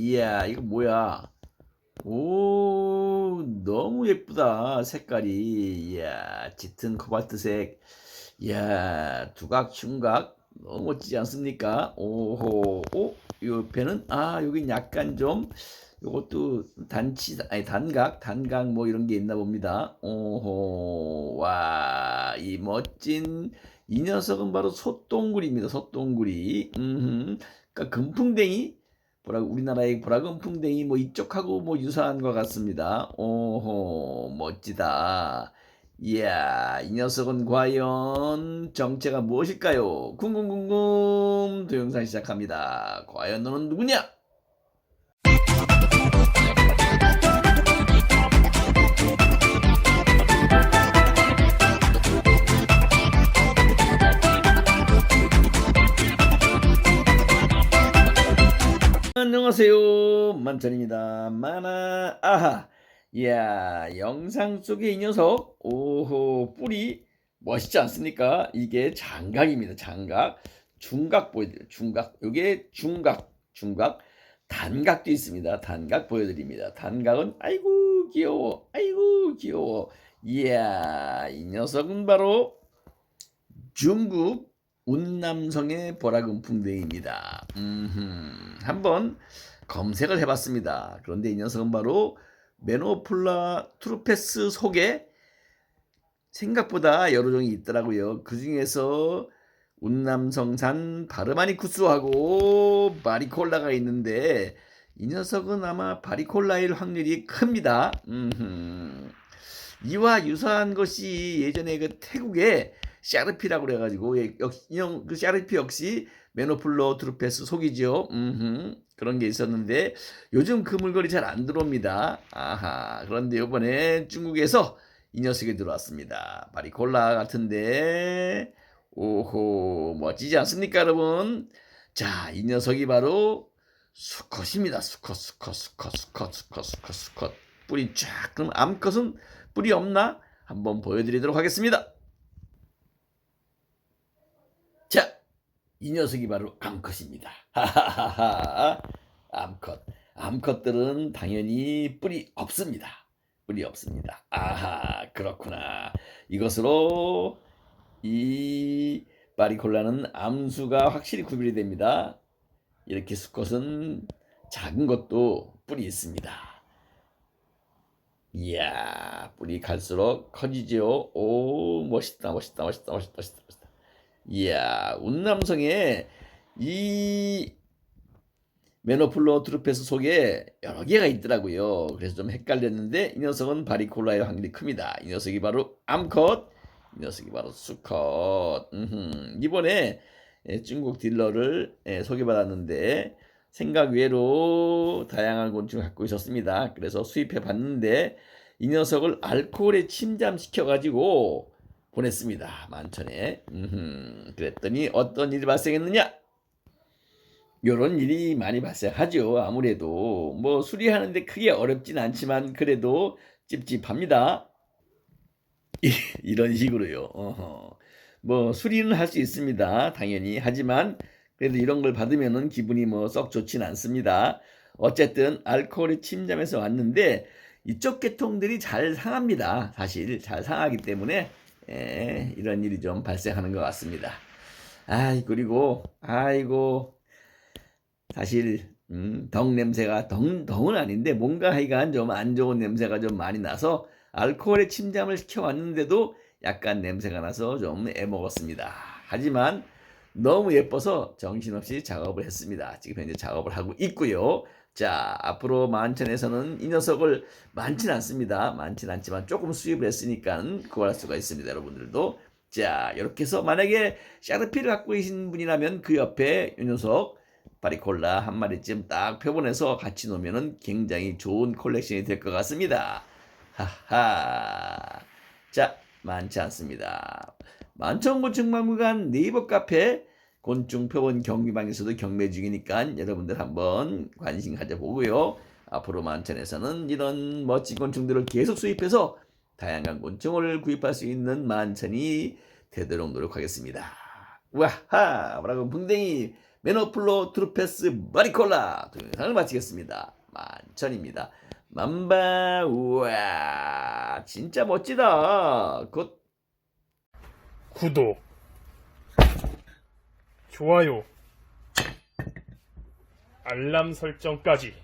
이야, 이거 뭐야? 오, 너무 예쁘다. 색깔이. 이야, 짙은 코발트색. 이야, 두각, 흉각. 너무 멋지지 않습니까? 오호, 오, 이 옆에는, 아, 여긴 약간 좀, 요것도 단치, 아니, 단각, 단각 뭐 이런 게 있나 봅니다. 오호, 와, 이 멋진, 이 녀석은 바로 솥동굴입니다. 솥동굴이. 음, 그러니까 금풍뎅이, 보라, 우리나라의 보라금 풍뎅이 뭐 이쪽하고 뭐 유사한 것 같습니다. 오호, 멋지다. 이야, 이 녀석은 과연 정체가 무엇일까요? 궁금궁금 동영상 시작합니다. 과연 너는 누구냐? 안녕하세요. 만천입니다. 마나 아하. 이야, 영상 속의 이 녀석. 오호, 뿔이 멋있지 않습니까? 이게 장각입니다. 장각. 중각 보여드려요. 중각. 이게 중각. 중각. 단각도 있습니다. 단각 보여드립니다. 단각은 아이고 귀여워. 아이고 귀여워. 이야, 이 녀석은 바로 중국 운남성의 보라금풍뎅이입니다. 음흠. 한번 검색을 해봤습니다. 그런데 이 녀석은 바로 메노플라 트루페스 속에 생각보다 여러 종이 있더라고요. 그 중에서 운남성산 바르마니쿠스하고 바리콜라가 있는데 이 녀석은 아마 바리콜라일 확률이 큽니다. 음흠. 이와 유사한 것이 예전에 그 태국에 샤르피라고 그래가지고 예, 인형 그 샤르피 역시 메노플로 트루페스 속이죠. 음흠. 그런 게 있었는데 요즘 그 물건이 잘 안 들어옵니다. 아하. 그런데 이번에 중국에서 이 녀석이 들어왔습니다. 바리콜라 같은데 오호 멋지지 않습니까, 여러분? 자, 이 녀석이 바로 수컷입니다. 수컷, 수컷, 수컷, 수컷, 수컷, 수컷, 수컷. 뿌리 쫙. 그럼 암컷은 뿌리 없나? 한번 보여드리도록 하겠습니다. 자, 이 녀석이 바로 암컷입니다. 하하하하. 암컷. 암컷들은 당연히 뿔이 없습니다. 뿔이 없습니다. 아하, 그렇구나. 이것으로 이 바리콜라는 암수가 확실히 구별이 됩니다. 이렇게 수컷은 작은 것도 뿔이 있습니다. 이야, 뿔이 갈수록 커지죠. 오, 멋있다, 멋있다, 멋있다, 멋있다, 멋있다. 멋있다. 이야, 운남성에 이 메노플로 트루페스 속에 여러 개가 있더라고요. 그래서 좀 헷갈렸는데 이 녀석은 바리콜라의 확률이 큽니다. 이 녀석이 바로 암컷, 이 녀석이 바로 수컷. 음흠. 이번에 예, 중국 딜러를 예, 소개받았는데 생각 외로 다양한 곤충을 갖고 있었습니다. 그래서 수입해 봤는데 이 녀석을 알코올에 침잠시켜 가지고 보냈습니다. 만천에. 음흠. 그랬더니 어떤 일이 발생했느냐? 이런 일이 많이 발생하죠. 아무래도 뭐 수리하는데 크게 어렵진 않지만 그래도 찝찝합니다. 이- 이런 식으로요. 어허. 뭐 수리는 할 수 있습니다. 당연히 하지만 그래도 이런 걸 받으면은 기분이 뭐 썩 좋진 않습니다. 어쨌든 알코올에 침잠해서 왔는데 이쪽 계통들이 잘 상합니다. 사실 잘 상하기 때문에 예, 이런 일이 좀 발생하는 것 같습니다. 아 그리고 아이고 사실 음, 덩 냄새가 덩 덩은 아닌데 뭔가 하여간 좀 안 좋은 냄새가 좀 많이 나서 알코올에 침잠을 시켜 왔는데도 약간 냄새가 나서 좀 애먹었습니다. 하지만 너무 예뻐서 정신없이 작업을 했습니다. 지금 현재 작업을 하고 있고요. 자, 앞으로 만천에서는 이 녀석을 많진 않습니다. 많진 않지만 조금 수입을 했으니까 구할 수가 있습니다. 여러분들도. 자, 이렇게 해서 만약에 샤르피를 갖고 계신 분이라면 그 옆에 이 녀석 바리콜라 한 마리쯤 딱 표본해서 같이 놓으면 굉장히 좋은 콜렉션이 될 것 같습니다. 하하. 자, 많지 않습니다. 만천곤충박물관 네이버 카페 곤충 표본 경기방에서도 경매 중이니까 여러분들 한번 관심 가져보고요. 앞으로 만천에서는 이런 멋진 곤충들을 계속 수입해서 다양한 곤충을 구입할 수 있는 만천이 되도록 노력하겠습니다. 와하! 뭐라고 붕댕이 메노플로 트루페스 마리콜라 동영상을 마치겠습니다. 만천입니다. 만바 우와 진짜 멋지다. 곧 구독, 좋아요, 알람 설정까지